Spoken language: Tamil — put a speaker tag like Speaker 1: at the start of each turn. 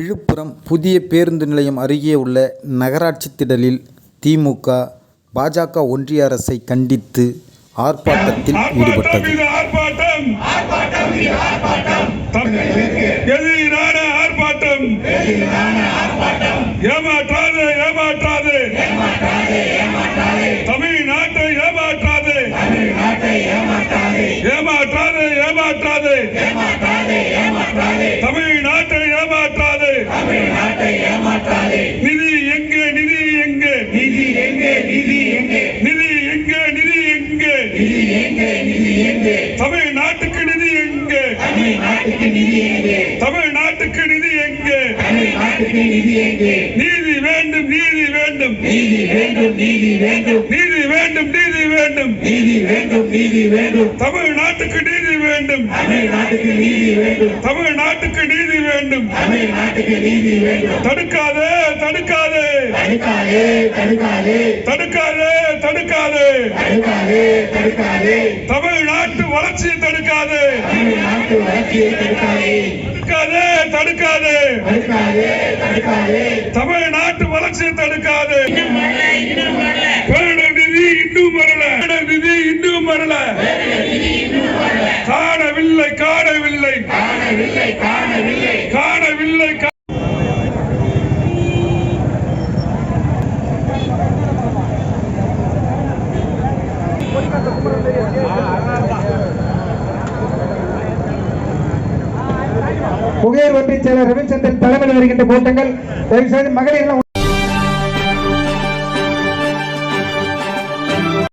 Speaker 1: விழுப்புரம் புதிய பேருந்து நிலையம் அருகே உள்ள நகராட்சி திடலில் திமுக பாஜக ஒன்றிய அரசை கண்டித்து ஆர்ப்பாட்டத்தில் ஈடுபட்டது.
Speaker 2: ஏமாற்றாது ஏமாற்றாது. தமிழ் எங்கே? தமிழ்நாட்டுக்கு நிதி எங்கே? தமிழ்நாட்டுக்கு நிதி எங்கே? தமிழ்நாட்டுக்கு நிதி எங்கே? தமிழ்நாட்டுக்கு நிதி எங்கே? நீதி வேண்டும் நீதி வேண்டும். நீதி வேண்டும் நீதி வேண்டும். நீதி வேண்டும் நீதி வேண்டும். நீதி வேண்டும் நீதி வேண்டும். தமிழ்நாட்டுக்கு நீதி வேண்டும். தமிழ்நாட்டுக்கு நீதி வேண்டும். தமிழ்நாட்டுக்கு நீதி வேண்டும். தமிழ்நாட்டுக்கு நீதி வேண்டும். தடுக்காதே தடுக்காதே.
Speaker 3: தடுக்காதே தடுக்காதே.
Speaker 2: தடுக்காதே தடுக்காதே
Speaker 3: தடுக்காதே. தடுக்காதே
Speaker 2: தமிழ்நாட்டு வளர்ச்சியை தடுக்காதே.
Speaker 3: தமிழ்நாட்டு வளர்ச்சியை தடுக்காதே.
Speaker 2: தடுக்காதே தடுக்காதே.
Speaker 3: தடுக்காதே தடுக்காதே.
Speaker 2: தமிழ்நாட்டு வளர்ச்சியை தடுக்காதே. பேரிடர் நிதி இன்னும் வரல. பேரிடர் நிதி இன்னும் வரல.
Speaker 4: புகையர் ஒன்றிய செயலர் ரவிச்சந்திரன் தலைமையில் வருகின்ற கூட்டங்கள் தயவு மகளிர்